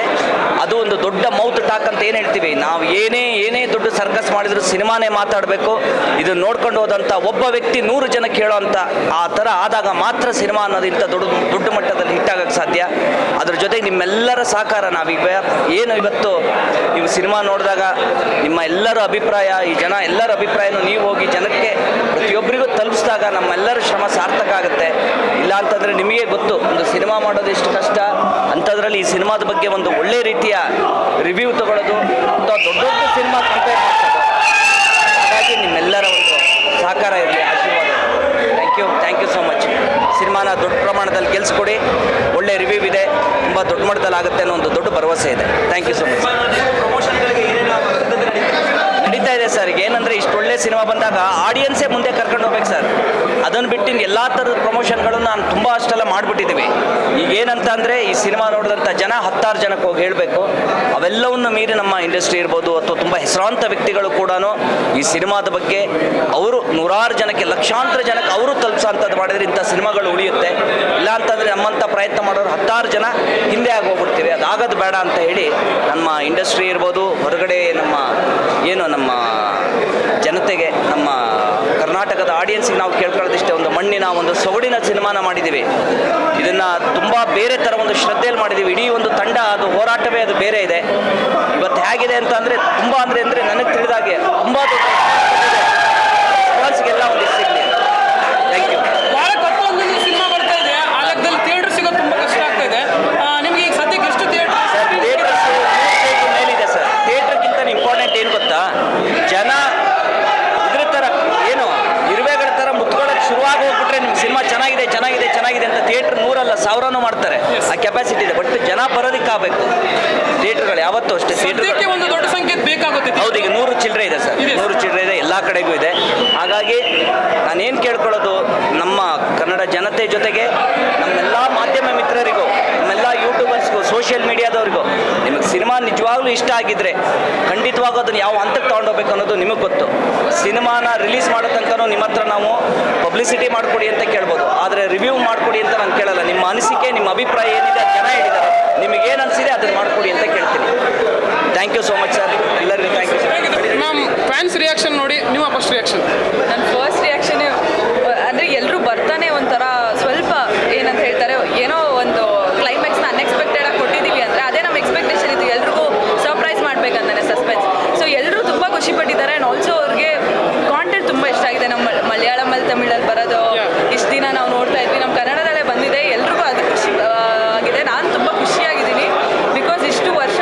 ಅದು ಒಂದು ದೊಡ್ಡ ಮೌತ್ ಟಾಕ್ ಅಂತ ಏನು ಹೇಳ್ತೀವಿ? ನಾವು ಏನೇ ಏನೇ ದೊಡ್ಡ ಸರ್ಕಸ್ ಮಾಡಿದ್ರು ಸಿನಿಮಾನೇ ಮಾತಾಡಬೇಕು. ಇದು ನೋಡ್ಕೊಂಡು ಹೋದಂಥ ಒಬ್ಬ ವ್ಯಕ್ತಿ ನೂರು ಜನ ಅಂತ ಆ ಥರ ಆದಾಗ ಮಾತ್ರ ಸಿನಿಮಾ ಅನ್ನೋದು ಇಂಥ ದೊಡ್ಡ ದೊಡ್ಡ ಮಟ್ಟದಲ್ಲಿ ಹಿಟ್ ಆಗಕ್ಕೆ ಸಾಧ್ಯ. ಅದ್ರ ಜೊತೆಗೆ ನಿಮ್ಮೆಲ್ಲರ ಸಹಕಾರ ನಾವೀಗ ಏನು ಇವತ್ತು ನೀವು ಸಿನಿಮಾ ನೋಡಿದಾಗ ನಿಮ್ಮ ಎಲ್ಲರ ಅಭಿಪ್ರಾಯ, ಈ ಜನ ಎಲ್ಲರ ಅಭಿಪ್ರಾಯನೂ ನೀವು ಹೋಗಿ ಜನಕ್ಕೆ ಪ್ರತಿಯೊಬ್ಬರಿಗೂ ತಲುಪಿಸಿದಾಗ ನಮ್ಮೆಲ್ಲರ ಶ್ರಮ ಸಾರ್ಥಕ ಆಗುತ್ತೆ. ಇಲ್ಲ ಅಂತಂದರೆ ನಿಮಗೆ ಗೊತ್ತು. ಒಂದು ಸಿನಿಮಾ ಮಾಡೋದು ಎಷ್ಟು ಕಷ್ಟ? ಅಂಥದ್ರಲ್ಲಿ ಈ ಸಿನಿಮಾದ ಬಗ್ಗೆ ಒಂದು ಒಳ್ಳೆ ರೀತಿಯ ರಿವ್ಯೂ ತಗೊಳ್ಳೋದು ಅಂತ ದೊಡ್ಡ ದೊಡ್ಡ ಸಿನಿಮಾ ಕಂಪೇರ್ ಮಾಡ್ತಾರೆ ಹಾಗಾಗಿ ನಿಮ್ಮೆಲ್ಲರ ಒಂದು ಸಹಕಾರ ಇರಲಿ, ಆಶೀರ್ವಾದ thank you thank you so much ಸಿನಿಮಾನ ದೊಡ್ಡ ಪ್ರಮಾಣದಲ್ಲಿ ಗೆಲ್ಸ್ಕೊಡಿ. ಒಳ್ಳೆ ರಿವ್ಯೂ ಇದೆ. ತುಂಬ ದೊಡ್ಡ ಮಟ್ಟದಲ್ಲಿ ಆಗುತ್ತೆ ಅನ್ನೋ ಒಂದು ದೊಡ್ಡ ಭರವಸೆ ಇದೆ. ಥ್ಯಾಂಕ್ ಯು ಸೊ ಮಚ್ ನಡೀತಾ ಇದೆ ಸರ್. ಏನಂದ್ರೆ ಇಷ್ಟು ಒಳ್ಳೆ ಸಿನಿಮಾ ಬಂದಾಗ ಆಡಿಯನ್ಸೇ ಮುಂದೆ ಕರ್ಕೊಂಡು ಹೋಗ್ಬೇಕು ಸರ್. ಅದನ್ನು ಬಿಟ್ಟು ಎಲ್ಲ ಥರದ ಪ್ರಮೋಷನ್ಗಳು ನಾನು ತುಂಬ ಅಷ್ಟೆಲ್ಲ ಮಾಡಿಬಿಟ್ಟಿದ್ದೀವಿ ಈಗ ಏನಂತ ಅಂದರೆ ಈ ಸಿನಿಮಾ ನೋಡಿದಂಥ ಜನ ಹತ್ತಾರು ಜನಕ್ಕೆ ಹೋಗಿ ಹೇಳಬೇಕು. ಅವೆಲ್ಲವನ್ನು ಮೀರಿ ನಮ್ಮ ಇಂಡಸ್ಟ್ರಿ ಇರ್ಬೋದು ಅಥವಾ ತುಂಬ ಹೆಸರಾಂತ ವ್ಯಕ್ತಿಗಳು ಕೂಡ ಈ ಸಿನಿಮಾದ ಬಗ್ಗೆ ಅವರು ನೂರಾರು ಜನಕ್ಕೆ, ಲಕ್ಷಾಂತರ ಜನಕ್ಕೆ ಅವರು ತಲುಪಿಸೋಂಥದ್ದು ಮಾಡಿದ್ರೆ ಇಂಥ ಸಿನಿಮಾಗಳು ಉಳಿಯುತ್ತೆ. ಇಲ್ಲ ಅಂತಂದರೆ ನಮ್ಮಂಥ ಪ್ರಯತ್ನ ಮಾಡೋರು ಹತ್ತಾರು ಜನ ಹಿಂದೆ ಆಗಿ ಹೋಗ್ಬಿಡ್ತೀವಿ. ಅದಾಗೋದು ಬೇಡ ಅಂತ ಹೇಳಿ ನಮ್ಮ ಇಂಡಸ್ಟ್ರಿ ಇರ್ಬೋದು, ಹೊರಗಡೆ ನಮ್ಮ ಏನು ನಮ್ಮ ಜನತೆಗೆ, ನಮ್ಮ ಕರ್ನಾಟಕದ ಆಡಿಯನ್ಸ್ಗೆ ನಾವು ಕೇಳ್ಕೊಳ್ಳೋದಿಷ್ಟೇ ಒಂದು ಮಣ್ಣಿನ ಒಂದು ಸೊಗಡಿನ ಸಿನಿಮಾನ ಮಾಡಿದ್ದೀವಿ. ಇದನ್ನು ತುಂಬ ಬೇರೆ ಥರ ಒಂದು ಶ್ರದ್ಧೆಯಲ್ಲಿ ಮಾಡಿದ್ದೀವಿ. ಇಡೀ ಒಂದು ತಂಡ, ಅದು ಹೋರಾಟವೇ ಅದು ಬೇರೆ ಇದೆ. ಇವತ್ತು ಹೇಗಿದೆ ಅಂತ ಅಂದರೆ ತುಂಬ ಅಂದರೆ ಅಂದರೆ ನನಗೆ ತಿಳಿದಾಗೆ ತುಂಬ ದೊಡ್ಡ ಒಂದು ಸಿಗಲಿ ಥ್ಯಾಂಕ್ ಯು ಬಹಳ ಕಟ್ಟೊಂದು ಸಿನಿಮಾ ಬರ್ತಾ ಇದೆ ಆ ಲೆಕ್ಕದಲ್ಲಿ ಥಿಯೇಟರ್ ಸಿಗೋದು ತುಂಬ ಕಷ್ಟ ಆಗ್ತಾ ಇದೆ ಆ, ನಿಮ್ಗೆ ಈಗ ಸದ್ಯಕ್ಕೆ ಎಷ್ಟು ಥಿಯೇಟರ್ ಥಿಯೇಟರ್ಸ್ ಮೇಲಿದೆ ಸರ್ ಥಿಯೇಟರ್ಗಿಂತ ಇಂಪಾರ್ಟೆಂಟ್ ಏನು ಗೊತ್ತಾ ಜನ ಇದ್ರ ಥರ ಏನು ಇರುವೆಗಳ ಥರ ಮುತ್ಕೊಳ್ಳೋಕೆ ಶುರುವಾಗಿ ಹೋಗ್ಬಿಟ್ರೆ ನಿಮ್ಮ ಸಿನಿಮಾ ಚೆನ್ನಾಗಿದೆ ಚೆನ್ನಾಗಿದೆ ಚೆನ್ನಾಗಿದೆ ಅಂತ ಥಿಯೇಟರ್ ನೂರಲ್ಲ ಸಾವಿರನೂ ಮಾಡ್ತಾರೆ ಆ ಕೆಪಾಸಿಟಿ ಇದೆ. ಬಟ್ ಜನ ಬರೋದಕ್ಕಾಗಬೇಕು. ಥಿಯೇಟ್ರ್ಗಳು ಯಾವತ್ತೂ ಅಷ್ಟೇ ಥಿಯೇಟ್ರ್ ಒಂದು ದೊಡ್ಡ ಸಂಖ್ಯೆ ಬೇಕಾಗುತ್ತೆ ಹೌದು ಈಗ ನೂರು ಚಿಲ್ಲರೆ ಇದೆ ಸರ್. ನೂರು ಚಿಲ್ಲರೆ ಇದೆ ಎಲ್ಲ ಕಡೆಗೂ ಇದೆ. ಹಾಗಾಗಿ ನಾನೇನು ಕೇಳ್ಕೊಳ್ಳೋದು ನಮ್ಮ ಕನ್ನಡ ಜನತೆ ಜೊತೆಗೆ ನಮ್ಮೆಲ್ಲ ಮಾಧ್ಯಮ ಮಿತ್ರರಿಗೂ ಸೋಷಿಯಲ್ ಮೀಡಿಯಾದವ್ರಿಗೂ. ನಿಮಗೆ ಸಿನಿಮಾ ನಿಜವಾಗ್ಲೂ ಇಷ್ಟ ಆಗಿದ್ರೆ ಖಂಡಿತವಾಗೂ ಅದನ್ನು ಯಾವ ಹಂತಕ್ಕೆ ತೊಗೊಂಡೋಗ್ಬೇಕು ಅನ್ನೋದು ನಿಮಗೆ ಗೊತ್ತು. ಸಿನಿಮಾನ ರಿಲೀಸ್ ಮಾಡೋ ತನಕನೂ ನಿಮ್ಮ ಹತ್ರ ನಾವು ಪಬ್ಲಿಸಿಟಿ ಮಾಡಿಕೊಡಿ ಅಂತ ಕೇಳ್ಬೋದು. ಆದರೆ ರಿವ್ಯೂ ಮಾಡಿಕೊಡಿ ಅಂತ ನಾನು ಕೇಳಲ್ಲ. ನಿಮ್ಮ ಅನಿಸಿಕೆ ನಿಮ್ಮ ಅಭಿಪ್ರಾಯ ಏನಿದೆ ಅದು ಜನ ಹೇಳಿದ್ದಾರೆ. ನಿಮಗೇನು ಅನಿಸಿದೆ ಅದನ್ನು ಮಾಡಿಕೊಡಿ ಅಂತ ಕೇಳ್ತೀನಿ. Thank you so much sir ಎಲ್ಲರಿಗೂ thank you sir ma'am fans reaction ನೋಡಿ ನಿಮ್ಮ ಫಸ್ಟ್ ರಿಯಾಕ್ಷನ್ ನನ್ನ ಫಸ್ಟ್ ರಿಯಾಕ್ಷನ್ ಅಂದರೆ ಎಲ್ಲರೂ ಬರ್ತಾನೆ ಒಂಥರ ಸ್ವಲ್ಪ ಏನಂತ ಹೇಳ್ತಾರೆ ಏನೋ ಒಂದು ಕ್ಲೈಮ್ಯಾಕ್ಸ್ನ ಅನ್ಎಕ್ಸ್ಪೆಕ್ಟೆಡ್ ಆಗಿ ಕೊಟ್ಟಿದ್ದೀವಿ ಅಂದರೆ ಅದೇ ನಮ್ಮ ಎಕ್ಸ್ಪೆಕ್ಟೇಷನ್ ಇತ್ತು ಎಲ್ರಿಗೂ ಸರ್ಪ್ರೈಸ್ ಮಾಡ್ಬೇಕಂತಾನೆ ಸಸ್ಪೆನ್ಸ್ ಸೊ ಎಲ್ಲರೂ ತುಂಬ ಖುಷಿ ಪಟ್ಟಿದ್ದಾರೆ ಆ್ಯಂಡ್ ಆಲ್ಸೋ ಅವ್ರಿಗೆ ಕಾಂಟೆಂಟ್ ತುಂಬ ಇಷ್ಟ ಆಗಿದೆ ನಮ್ಮ ಮಲಯಾಳಮಲ್ಲಿ ತಮಿಳಲ್ಲಿ ಬರೋದು ಇಷ್ಟು ದಿನ ನಾವು ನೋಡ್ತಾ ಇದ್ವಿ ನಮ್ಮ ಕನ್ನಡದಲ್ಲೇ ಬಂದಿದೆ ಎಲ್ರಿಗೂ ಅದು ಖುಷಿ ಆ, ಆಗಿದೆ ನಾನು ತುಂಬ ಖುಷಿಯಾಗಿದ್ದೀನಿ ಬಿಕಾಸ್ ಇಷ್ಟು ವರ್ಷ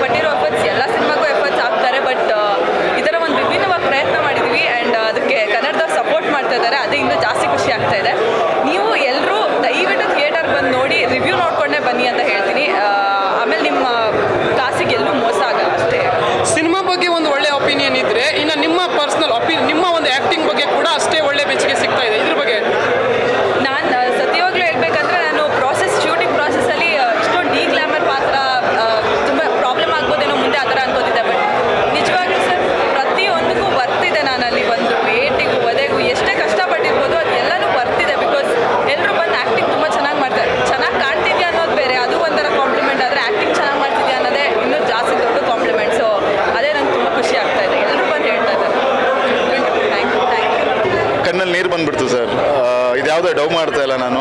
ಪಟ್ಟಿರೋ ಎಫರ್ಟ್ಸ್ ಎಲ್ಲ ಸಿನಿಮಾಗೂ ಎಫರ್ಟ್ಸ್ ಆಗ್ತಾರೆ ಬಟ್ ಈ ಥರ ಒಂದು ವಿಭಿನ್ನವಾಗಿ ಪ್ರಯತ್ನ ಮಾಡಿದ್ವಿ ಆ್ಯಂಡ್ ಅದಕ್ಕೆ ಕನ್ನಡದವ್ರು ಸಪೋರ್ಟ್ ಮಾಡ್ತಾ ಇದ್ದಾರೆ ಅದೇ ಇನ್ನೂ ಜಾಸ್ತಿ ಖುಷಿ ಆಗ್ತಾ ಇದೆ ನೀವು ಎಲ್ಲರೂ ದಯವಿಟ್ಟು ಥಿಯೇಟರ್ ಬಂದು ನೋಡಿ ರಿವ್ಯೂ ನೋಡ್ಕೊಂಡೇ ಬನ್ನಿ ಅಂತ ಹೇಳ್ತೀನಿ ಆ, ಆಮೇಲೆ ನಿಮ್ಮ ಕಾಸಿಗೆ ಎಲ್ಲೂ ಮೋಸ ಆಗಲ್ಲ ಅಷ್ಟೇ ಸಿನಿಮಾ ಬಗ್ಗೆ ಒಂದು ಒಳ್ಳೆ ಒಪಿನಿಯನ್ ಇದ್ರೆ ಇನ್ನು ನಿಮ್ಮ ಪರ್ಸನಲ್ ಒಪಿನಿಯನ್ ನಿಮ್ಮ ಒಂದು ಆ್ಯಕ್ಟಿಂಗ್ ಬಗ್ಗೆ ಕೂಡ ಅಷ್ಟೇ ಒಳ್ಳೆ ಮೆಚ್ಚುಗೆ ಸಿಗ್ತಾ ಇದೆ ಇದ್ರ ಬಗ್ಗೆ ನಾನು ಸತ್ಯವಾಗ್ಲೂ ಹೇಳ್ಬೇಕಂದ್ರೆ ನಾನು ಪ್ರಾಸೆಸ್ ಶೂಟಿಂಗ್ ಪ್ರಾಸೆಸ್ಸಲ್ಲಿ ಇಷ್ಟೊಂದು ಡಿ ಗ್ಲಾಮರ್ ಪಾತ್ರ ತುಂಬ ಪ್ರಾಬ್ಲಮ್ ಆಗ್ಬೋದೇನೋ ಮುಂದೆ ಆ ಥರ ಅನ್ಕೋತಿದ್ದೆ ಬಟ್ ನಿಜವಾಗ್ಲೂ ಸರ್ ಪ್ರತಿಯೊಂದಕ್ಕೂ ಬರ್ತಿದೆ ನಾನು ಅಲ್ಲಿ ಬಂದು ಏಟಿಗೂ ಒದೆಗೂ ಎಷ್ಟೇ ಕಷ್ಟಪಟ್ಟಿರ್ಬೋದು ಅದು ಎಲ್ಲನೂ ಬರ್ತಿದೆ ಬಿಕಾಸ್ ಎಲ್ಲರೂ ಬಂದು ಆ್ಯಕ್ಟಿಂಗ್ ತುಂಬ ಚೆನ್ನಾಗಿ ಮಾಡ್ತಾರೆ ಚೆನ್ನಾಗಿ ಕಾಣ್ತಿದ್ಯಾ ಅನ್ನೋದು ಬೇರೆ ಅದು ಒಂಥರ ಕಾಂಪ್ಲಿಮೆಂಟ್ ಆದರೆ ಆ್ಯಕ್ಟಿಂಗ್ ಚೆನ್ನಾಗಿ ಮಾಡ್ತಿದ್ಯಾ ಅನ್ನೋದೇ ಇನ್ನೂ ಜಾಸ್ತಿ ದೊಡ್ಡ ಕಾಂಪ್ಲಿಮೆಂಟ್ ಸೊ ಅದೇ ನಂಗೆ ತುಂಬ ಖುಷಿ ಆಗ್ತಾ ಇದೆ ಎಲ್ಲರೂ ಬಂದು ಹೇಳ್ತಾ ಇದ್ದಾರೆ ಥ್ಯಾಂಕ್ ಯು ಥ್ಯಾಂಕ್ ಯು ಕಣ್ಣಲ್ಲಿ ನೀರು ಬಂದ್ಬಿಡ್ತು ಸರ್ ಇದ್ಯಾವುದೋ ಡವ್ ಮಾಡ್ತಾ ಇಲ್ಲ ನಾನು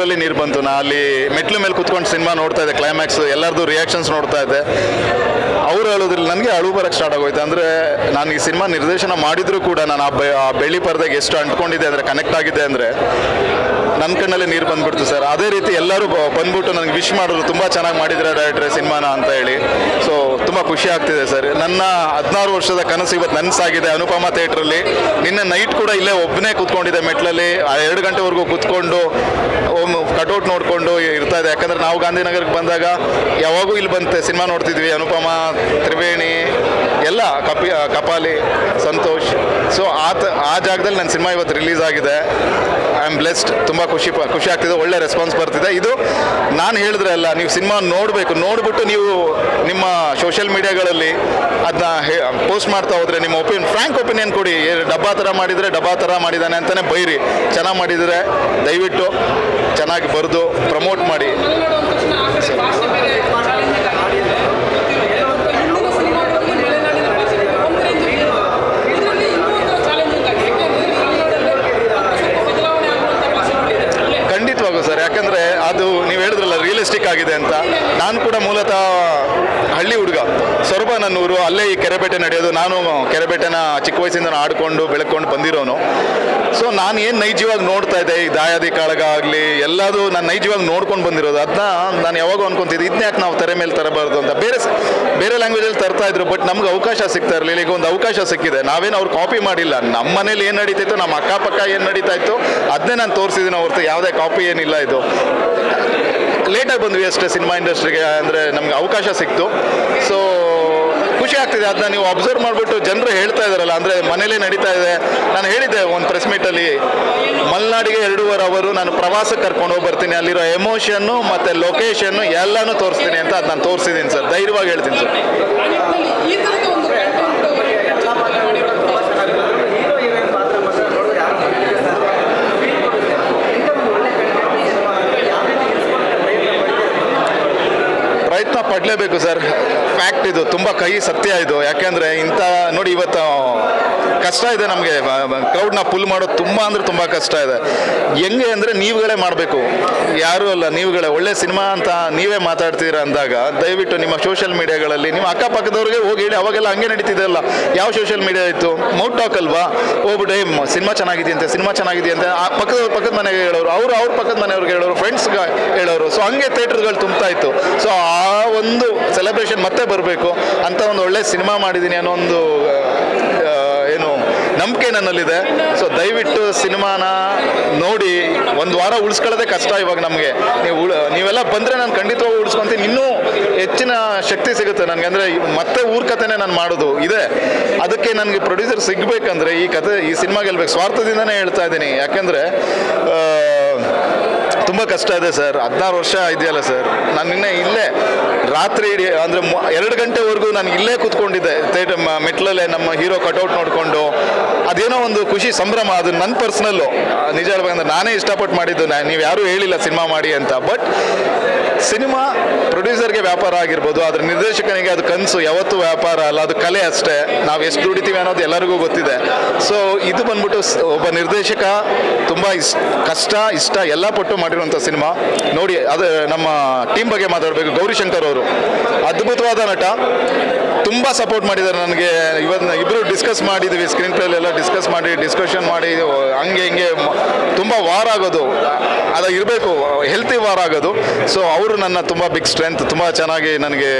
ಕಣ್ಣಲ್ಲಿ ನೀರು ಬಂತು. ನಾ ಅಲ್ಲಿ ಮೆಟ್ಲು ಮೇಲೆ ಕುತ್ಕೊಂಡು ಸಿನಿಮಾ ನೋಡ್ತಾ ಇದ್ದೆ ಕ್ಲೈಮ್ಯಾಕ್ಸ್ ಎಲ್ಲರದು ರಿಯಾಕ್ಷನ್ಸ್ ನೋಡ್ತಾ ಇದ್ದೆ. ಅವ್ರು ಹೇಳೋದ್ರಲ್ಲಿ ನನಗೆ ಅಳು ಬರೋಕ್ಕೆ ಸ್ಟಾರ್ಟ್ ಆಗೋಯ್ತು. ಅಂದರೆ ನಾನು ಈ ಸಿನಿಮಾ ನಿರ್ದೇಶನ ಮಾಡಿದರೂ ಕೂಡ ನಾನು ಆ ಆ ಬೆಳ್ಳಿ ಪರದೆಗೆ ಎಷ್ಟು ಅಂಟ್ಕೊಂಡಿದ್ದೆ ಅಂದರೆ ಕನೆಕ್ಟ್ ಆಗಿದೆ ಅಂದರೆ ನನ್ನ ಕಣ್ಣಲ್ಲಿ ನೀರು ಬಂದ್ಬಿಡ್ತು ಸರ್. ಅದೇ ರೀತಿ ಎಲ್ಲರೂ ಬಂದ್ಬಿಟ್ಟು ನನಗೆ ವಿಶ್ ಮಾಡಿದ್ರು, ತುಂಬ ಚೆನ್ನಾಗಿ ಮಾಡಿದ್ರೆ ಡೈರೆಕ್ಟ್ರೆ ಸಿನಿಮಾನ ಅಂತ ಹೇಳಿ. ಸೊ ಖುಷಿ ಆಗ್ತಿದೆ ಸರ್. ನನ್ನ ಹದಿನಾರು ವರ್ಷದ ಕನಸು ಇವತ್ತು ನನಸಾಗಿದೆ. ಅನುಪಮ ಥಿಯೇಟ್ರಲ್ಲಿ ನಿನ್ನೆ ನೈಟ್ ಕೂಡ ಇಲ್ಲೇ ಒಬ್ಬನೇ ಕೂತ್ಕೊಂಡಿದ್ದೆ ಮೆಟ್ಲಲ್ಲಿ. ಎರಡು ಗಂಟೆವರೆಗೂ ಕೂತ್ಕೊಂಡು ಕಟೌಟ್ ನೋಡಿಕೊಂಡು ಇರ್ತಾ ಇದೆ ಯಾಕಂದ್ರೆ ನಾವು ಗಾಂಧಿನಗರಕ್ಕೆ ಬಂದಾಗ ಯಾವಾಗೂ ಇಲ್ಲಿ ಬಂತೆ, ಸಿನಿಮಾ ನೋಡ್ತಿದ್ವಿ. ಅನುಪಮ, ತ್ರಿವೇಣಿ, ಎಲ್ಲ, ಕಪಿ, ಕಪಾಲಿ, ಸಂತೋಷ್. ಸೊ ಆ ಆ ಜಾಗದಲ್ಲಿ ನನ್ನ ಸಿನಿಮಾ ಇವತ್ತು ರಿಲೀಸ್ ಆಗಿದೆ. I am blessed. ತುಂಬ ಖುಷಿ ಖುಷಿ ಆಗ್ತಿದೆ. ಒಳ್ಳೆ ರೆಸ್ಪಾನ್ಸ್ ಬರ್ತಿದೆ. ಇದು ನಾನು ಹೇಳಿದ್ರೆ ಅಲ್ಲ, ನೀವು ಸಿನಿಮಾ ನೋಡಬೇಕು. ನೋಡಿಬಿಟ್ಟು ನೀವು ನಿಮ್ಮ ಸೋಷಿಯಲ್ ಮೀಡಿಯಾಗಳಲ್ಲಿ ಅದನ್ನ ಪೋಸ್ಟ್ ಮಾಡ್ತಾ ಹೋದರೆ ನಿಮ್ಮ ಒಪಿನಿಯನ್ ಫ್ರ್ಯಾಂಕ್ ಒಪಿನಿಯನ್ ಕೊಡಿ. ಡಬ್ಬಾ ಥರ ಮಾಡಿದರೆ ಡಬ್ಬಾ ಥರ ಮಾಡಿದ್ದಾನೆ ಅಂತಲೇ ಬೈರಿ. ಚೆನ್ನಾಗಿ ಮಾಡಿದರೆ ದಯವಿಟ್ಟು ಚೆನ್ನಾಗಿ ಬರೆದು ಪ್ರಮೋಟ್ ಮಾಡಿ ಖಂಡಿತವಾಗೂ ಸರ್ ಯಾಕಂದರೆ ಅದು ನೀವು ಹೇಳಿದ್ರಲ್ಲ ರಿಯಲಿಸ್ಟಿಕ್ ಆಗಿದೆ ಅಂತ. ನಾನು ಕೂಡ ಮೂಲತಃ ಹಳ್ಳಿ ಹುಡುಗ. ಸೊರಬ ನನ್ನೂರು ಅಲ್ಲೇ ಈ ಕೆರೆಬೇಟೆ ನಡೆಯೋದು. ನಾನು ಕೆರೆಬೇಟೆನ ಚಿಕ್ಕ ವಯಸ್ಸಿಂದ ಆಡ್ಕೊಂಡು, ಬೆಳ್ಕೊಂಡು ಬಂದಿರೋನು. ಸೊ ನಾನು ಏನು ನೈಜವಾಗಿ ನೋಡ್ತಾ ಇದ್ದೆ? ಈ ದಾಯಾದಿ ಕಾಳಗ ಆಗಲಿ ಎಲ್ಲದೂ ನಾನು ನೈಜವಾಗಿ ನೋಡ್ಕೊಂಡು ಬಂದಿರೋದು. ಅದನ್ನ ನಾನು ಯಾವಾಗ ಅನ್ಕೊಂತಿದ್ದೆ. ಇದನ್ನ ಯಾಕೆ ನಾವು ತೆರೆ ಮೇಲೆ ತರಬಾರ್ದು ಅಂತ. ಬೇರೆ ಬೇರೆ ಲ್ಯಾಂಗ್ವೇಜಲ್ಲಿ ತರ್ತಾ ಇದ್ರು ಬಟ್ ನಮ್ಗೆ ಅವಕಾಶ ಸಿಗ್ತಾ ಇರಲಿಲ್ಲ. ಈಗ ಒಂದು ಅವಕಾಶ ಸಿಕ್ಕಿದೆ. ನಾವೇನು ಅವ್ರು ಕಾಪಿ ಮಾಡಿಲ್ಲ. ನಮ್ಮ ಮನೇಲಿ ಏನು ನಡೀತಿತ್ತು? ನಮ್ಮ ಅಕ್ಕಪಕ್ಕ ಏನು ನಡೀತಾ ಇತ್ತು? ಅದನ್ನೇ ನಾನು ತೋರಿಸಿದ್ದೀನಿ ಹೊರತು ಯಾವುದೇ ಕಾಪಿ ಏನಿಲ್ಲ ಇದು. ಲೇಟಾಗಿ ಬಂದ್ವಿ ಅಷ್ಟೇ ಸಿನಿಮಾ ಇಂಡಸ್ಟ್ರಿಗೆ ಅಂದರೆ ನಮಗೆ ಅವಕಾಶ ಸಿಕ್ತು. ಸೊ ಖುಷಿ ಆಗ್ತಿದೆ. ಅದನ್ನ ನೀವು ಅಬ್ಸರ್ವ್ ಮಾಡಿಬಿಟ್ಟು ಜನರು ಹೇಳ್ತಾ ಇದ್ದಾರಲ್ಲ ಅಂದರೆ ಮನೇಲೇ ನಡೀತಾ ಇದೆ. ನಾನು ಹೇಳಿದ್ದೆ ಒಂದು ಪ್ರೆಸ್ ಮೀಟಲ್ಲಿ ಮಲೆನಾಡಿಗೆ ಎರಡೂವರೆ ಅವರು ನಾನು ಪ್ರವಾಸಕ್ಕೆ ಕರ್ಕೊಂಡು ಹೋಗಿ ಬರ್ತೀನಿ. ಅಲ್ಲಿರೋ ಎಮೋಷನ್ನು ಮತ್ತು ಲೊಕೇಶನ್ನು ಎಲ್ಲನೂ ತೋರಿಸ್ತೀನಿ ಅಂತ ಅದು ನಾನು ತೋರಿಸಿದ್ದೀನಿ ಸರ್. ಧೈರ್ಯವಾಗಿ ಹೇಳ್ತೀನಿ ಸರ್. ಪ್ರಯತ್ನ ಪಡಲೇಬೇಕು ಸರ್. ಫ್ಯಾಕ್ಟ್ ಇದು ತುಂಬ ಕೈ ಸತ್ಯ ಇದು. ಯಾಕೆಂದರೆ ಇಂಥ ನೋಡಿ ಇವತ್ತು ಕಷ್ಟ ಇದೆ ನಮಗೆ. ಕ್ರೌಡ್ನ ಪುಲ್ ಮಾಡೋದು ತುಂಬ ಅಂದರೆ ತುಂಬ ಕಷ್ಟ ಇದೆ. ಹೆಂಗೆ ಅಂದರೆ ನೀವುಗಳೇ ಮಾಡಬೇಕು. ಯಾರೂ ಅಲ್ಲ, ನೀವುಗಳೇ. ಒಳ್ಳೆ ಸಿನಿಮಾ ಅಂತ ನೀವೇ ಮಾತಾಡ್ತೀರ ಅಂದಾಗ, ದಯವಿಟ್ಟು ನಿಮ್ಮ ಸೋಷಿಯಲ್ ಮೀಡಿಯಾಗಳಲ್ಲಿ ನಿಮ್ಮ ಅಕ್ಕಪಕ್ಕದವ್ರಿಗೆ ಹೋಗಿ ಹೇಳಿ, ಅವಾಗೆಲ್ಲ ಹಂಗೆ ನಡೀತಿದೆಯಲ್ಲ ಯಾವ ಸೋಷಿಯಲ್ ಮೀಡಿಯಾ ಇತ್ತು? ಮೌಟ್ ಟಾಕ್ ಅಲ್ವಾ? ಹೋಗ್ಬಿಟ್ಟು ಏ ಸಿನಿಮಾ ಚೆನ್ನಾಗಿದೆಯಂತೆ ಸಿನಿಮಾ ಚೆನ್ನಾಗಿದೆಯಂತೆ. ಆ ಪಕ್ಕದ ಪಕ್ಕದ ಮನೆಗೆ ಹೇಳೋರು, ಅವರು ಅವ್ರ ಪಕ್ಕದ ಮನೆಯವ್ರಿಗೆ ಹೇಳೋರು ಫ್ರೆಂಡ್ಸ್ಗೆ ಹೇಳೋರು. ಸೊ ಹಂಗೆ ಥಿಯೇಟ್ರ್ಗಳು ತುಂಬ್ತಾ ಇತ್ತು. ಸೊ ಆ ಒಂದು ಸೆಲೆಬ್ರೇಷನ್ ಮತ್ತೆ ಬರಬೇಕು. ಅಂತ ಒಂದು ಒಳ್ಳೆ ಸಿನಿಮಾ ಮಾಡಿದ್ದೀನಿ ಅನ್ನೋ ಒಂದು ನಂಬಿಕೆ ನನ್ನಲ್ಲಿದೆ. ಸೊ ದಯವಿಟ್ಟು ಸಿನಿಮಾನ ನೋಡಿ, ಒಂದು ವಾರ ಉಳಿಸ್ಕೊಳ್ಳೋದೇ ಕಷ್ಟ ಇವಾಗ ನಮಗೆ. ನೀವು ನೀವೆಲ್ಲ ಬಂದರೆ ನಾನು ಖಂಡಿತವಾಗಿ ಉಳಿಸ್ಕೊಂತೀನಿ. ಇನ್ನೂ ಹೆಚ್ಚಿನ ಶಕ್ತಿ ಸಿಗುತ್ತೆ ನನಗೆ. ಅಂದರೆ ಮತ್ತೆ ಊರ್ ಕಥೆನೇ ನಾನು ಮಾಡೋದು. ಇದೆ. ಅದಕ್ಕೆ ನನಗೆ ಪ್ರೊಡ್ಯೂಸರ್ ಸಿಗಬೇಕಂದ್ರೆ ಈ ಕತೆ, ಈ ಸಿನಿಮಾ ಗೆಲ್ಬೇಕು. ಸ್ವಾರ್ಥದಿಂದನೇ ಹೇಳ್ತಾ ಇದ್ದೀನಿ. ಯಾಕೆಂದರೆ ತುಂಬ ಕಷ್ಟ ಇದೆ ಸರ್. ಹದಿನಾರು ವರ್ಷ ಇದೆಯಲ್ಲ ಸರ್. ನಾನು ನಿನ್ನೆ ಇಲ್ಲೇ ರಾತ್ರಿ ಇಡೀ ಅಂದರೆ ಎರಡು ಗಂಟೆವರೆಗೂ ನಾನು ಇಲ್ಲೇ ಕೂತ್ಕೊಂಡಿದ್ದೆ. ಥೇಟ್ ಮೆಟ್ಲಲ್ಲೇ ನಮ್ಮ ಹೀರೋ ಕಟೌಟ್ ನೋಡಿಕೊಂಡು. ಅದೇನೋ ಒಂದು ಖುಷಿ ಸಂಭ್ರಮ, ಅದು ನನ್ನ ಪರ್ಸ್ನಲ್ಲು. ನಿಜ ಹೇಳ್ಬೇಕಂದ್ರೆ ನಾನೇ ಇಷ್ಟಪಟ್ಟು ಮಾಡಿದ್ದು. ನಾ ನೀವು ಯಾರೂ ಹೇಳಿಲ್ಲ ಸಿನಿಮಾ ಮಾಡಿ ಅಂತ. ಬಟ್ ಸಿನಿಮಾ ಪ್ರೊಡ್ಯೂಸರ್ಗೆ ವ್ಯಾಪಾರ ಆಗಿರ್ಬೋದು, ಆದರೆ ನಿರ್ದೇಶಕನಿಗೆ ಅದು ಕನಸು ಯಾವತ್ತೂ ವ್ಯಾಪಾರ ಅಲ್ಲ, ಅದು ಕಲೆ ಅಷ್ಟೇ. ನಾವು ಎಷ್ಟು ದುಡಿತೀವಿ ಅನ್ನೋದು ಎಲ್ಲರಿಗೂ ಗೊತ್ತಿದೆ. ಸೊ ಇದು ಬಂದ್ಬಿಟ್ಟು ಒಬ್ಬ ನಿರ್ದೇಶಕ ತುಂಬ ಇಷ್ಟ ಕಷ್ಟ, ಇಷ್ಟ ಎಲ್ಲ ಪಟ್ಟು ಮಾಡಿರುವಂಥ ಸಿನಿಮಾ. ನೋಡಿ, ಅದು ನಮ್ಮ ಟೀಮ್ ಬಗ್ಗೆ ಮಾತಾಡಬೇಕು, ಗೌರಿಶಂಕರ್ ಅವರು. ಅದ್ಭುತವಾದ ನಟ. ತುಂಬ ಸಪೋರ್ಟ್ ಮಾಡಿದ್ದಾರೆ ನನಗೆ. ಇವತ್ತು ಇಬ್ಬರು ಡಿಸ್ಕಸ್ ಮಾಡಿದ್ವಿ ಸ್ಕ್ರೀನ್ ಪ್ಲೇಲೆಲ್ಲ ಡಿಸ್ಕಸ್ ಮಾಡಿ ಡಿಸ್ಕಷನ್ ಮಾಡಿ ಹಂಗೆ ಹಿಂಗೆ ತುಂಬ ವಾರ ಆಗೋದು. ಅದು ಇರಬೇಕು ಹೆಲ್ತಿ ವಾರ ಆಗೋದು. ಸೊ ಅವರು ನನ್ನ ತುಂಬ ಬಿಗ್ ಸ್ಟ್ರೆಂತ್ ತುಂಬ ಚೆನ್ನಾಗಿ ನನಗೆ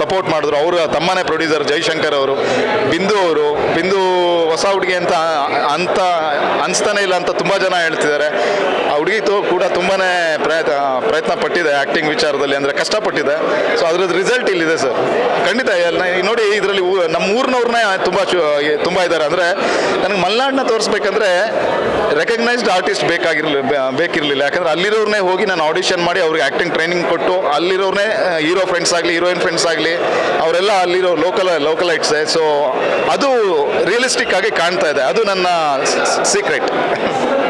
ಸಪೋರ್ಟ್ ಮಾಡಿದ್ರು. ಅವರು ತಮ್ಮನೇ ಪ್ರೊಡ್ಯೂಸರ್ ಜೈಶಂಕರ್ ಅವರು, ಬಿಂದು ಅವರು, ಬಿಂದು ಹೊಸ ಹುಡುಗಿ ಅಂತ ಅಂತ ಅನಿಸ್ತಾನೆ ಇಲ್ಲ ಅಂತ ತುಂಬ ಜನ ಹೇಳ್ತಿದ್ದಾರೆ. ಹುಡುಗಿ ಕೂಡ ತುಂಬಾ ಪ್ರಯತ್ನ ಪ್ರಯತ್ನ ಪಟ್ಟಿದೆ ಆ್ಯಕ್ಟಿಂಗ್ ವಿಚಾರದಲ್ಲಿ ಅಂದರೆ ಕಷ್ಟಪಟ್ಟಿದೆ. ಸೊ ಅದ್ರದ್ದು ರಿಸಲ್ಟ್ ಇಲ್ಲಿದೆ ಸರ್ ಖಂಡಿತ ನೋಡಿ ಇದರಲ್ಲಿ ನಮ್ಮ ಊರಿನವ್ರನ್ನೇ ತುಂಬ ತುಂಬ ಇದ್ದಾರೆ. ಅಂದರೆ ನನಗೆ ಮಲೆನಾಡನ್ನ ತೋರಿಸ್ಬೇಕಂದ್ರೆ ರೆಕಗ್ನೈಸ್ಡ್ ಆರ್ಟಿಸ್ಟ್ ಬೇಕಾಗಿರ್ಲಿ ಬೇಕಿರಲಿಲ್ಲ. ಯಾಕಂದ್ರೆ ಅಲ್ಲಿರೋರ್ನೇ ಹೋಗಿ ನಾನು ಆಡಿಷನ್ ಮಾಡಿ ಅವ್ರಿಗೆ ಆ್ಯಕ್ಟಿಂಗ್ ಟ್ರೈನಿಂಗ್ ಕೊಟ್ಟು ಅಲ್ಲಿರೋರ್ನೇ ಹೀರೋ ಫ್ರೆಂಡ್ಸ್ ಆಗಲಿ ಹೀರೋಯಿನ್ ಫ್ರೆಂಡ್ಸ್ ಆಗಲಿ, ಅವರೆಲ್ಲ ಅಲ್ಲಿರೋ ಲೋಕಲ್ ಲೋಕಲೈಟ್ಸೆ ಸೊ ಅದು ರಿಯಲಿಸ್ಟಿಕ್ ಆಗಿ ಕಾಣ್ತಾ ಇದೆ. ಅದು ನನ್ನ ಸೀಕ್ರೆಟ್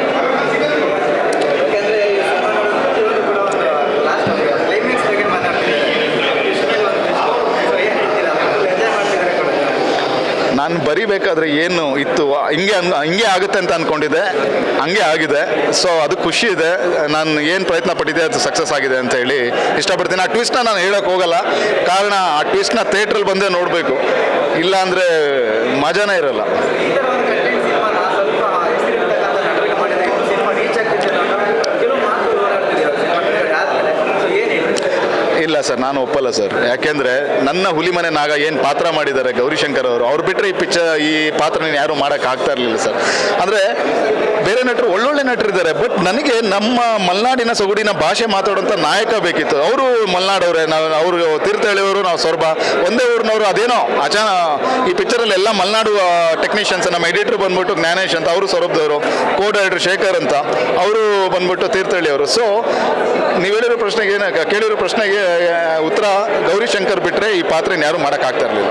ನಾನು ಬರಿಬೇಕಾದ್ರೆ ಏನು ಇತ್ತು? ಹಿಂಗೆ ಅನ್, ಹಿಂಗೆ ಆಗುತ್ತೆ ಅಂತ ಅನ್ಕೊಂಡಿದ್ದೆ. ಹಂಗೆ ಆಗಿದೆ. ಸೊ ಅದು ಖುಷಿ ಇದೆ. ನಾನು ಏನು ಪ್ರಯತ್ನ ಪಟ್ಟಿದ್ದೆ ಅದು ಸಕ್ಸಸ್ ಆಗಿದೆ ಅಂತ ಹೇಳಿ ಇಷ್ಟಪಡ್ತೀನಿ. ಆ ಟ್ವಿಸ್ಟ್ನ ನಾನು ಹೇಳೋಕೆ ಹೋಗಲ್ಲ. ಕಾರಣ ಆ ಟ್ವಿಸ್ಟ್ನ ಥಿಯೇಟ್ರಲ್ಲಿ ಬಂದೇ ನೋಡಬೇಕು. ಇಲ್ಲಾಂದರೆ ಮಜಾನೇ ಇರಲ್ಲ. ಸರ್, ನಾನು ಒಪ್ಪಲ್ಲ ಸರ್. ಯಾಕೆಂದ್ರೆ ನನ್ನ ಹುಲಿಮನೆ ನಾಗ ಏನು ಪಾತ್ರ ಮಾಡಿದ್ದಾರೆ ಗೌರಿಶಂಕರ್ ಅವರು, ಅವ್ರು ಬಿಟ್ಟರೆ ಈ ಪಿಕ್ಚರ್ ಈ ಪಾತ್ರನ ಯಾರು ಮಾಡೋಕೆ ಆಗ್ತಾ ಇರಲಿಲ್ಲ ಸರ್. ಅಂದ್ರೆ ಬೇರೆ ನಟರು ಒಳ್ಳೊಳ್ಳೆ ನಟರಿದ್ದಾರೆ, ಬಟ್ ನನಗೆ ನಮ್ಮ ಮಲೆನಾಡಿನ ಸೊಗುಡಿನ ಭಾಷೆ ಮಾತಾಡುವಂಥ ನಾಯಕ ಬೇಕಿತ್ತು. ಅವರು ಮಲೆನಾಡವ್ರೆ ನಾವು ಅವರು ತೀರ್ಥಹಳ್ಳಿಯವರು, ನಾವು ಸೊರಬ, ಒಂದೇ ಊರಿನವರು ಅದೇನೋ ಅಚಾನ ಈ ಪಿಕ್ಚರಲ್ಲಿ ಎಲ್ಲ ಮಲೆನಾಡು ಟೆಕ್ನಿಷಿಯನ್ಸ್ ನಮ್ಮ ಎಡಿಟರ್ ಬಂದ್ಬಿಟ್ಟು ಜ್ಞಾನೇಶ್ ಅಂತ, ಅವರು ಸೊರಬದವರು ಕೋ ಡೈರೆಕ್ಟರ್ ಶೇಖರ್ ಅಂತ, ಅವರು ಬಂದ್ಬಿಟ್ಟು ತೀರ್ಥಹಳ್ಳಿಯವರು. ಸೊ ನೀವು ಹೇಳಿರೋ ಪ್ರಶ್ನೆಗೆ ಏನ, ಕೇಳಿರೋ ಪ್ರಶ್ನೆಗೆ ಉತ್ತರ ಗೌರಿಶಂಕರ್ ಬಿಟ್ಟರೆ ಈ ಪಾತ್ರನ ಯಾರು ಮಾಡೋಕ್ಕಾಗ್ತಾ ಇರಲಿಲ್ಲ.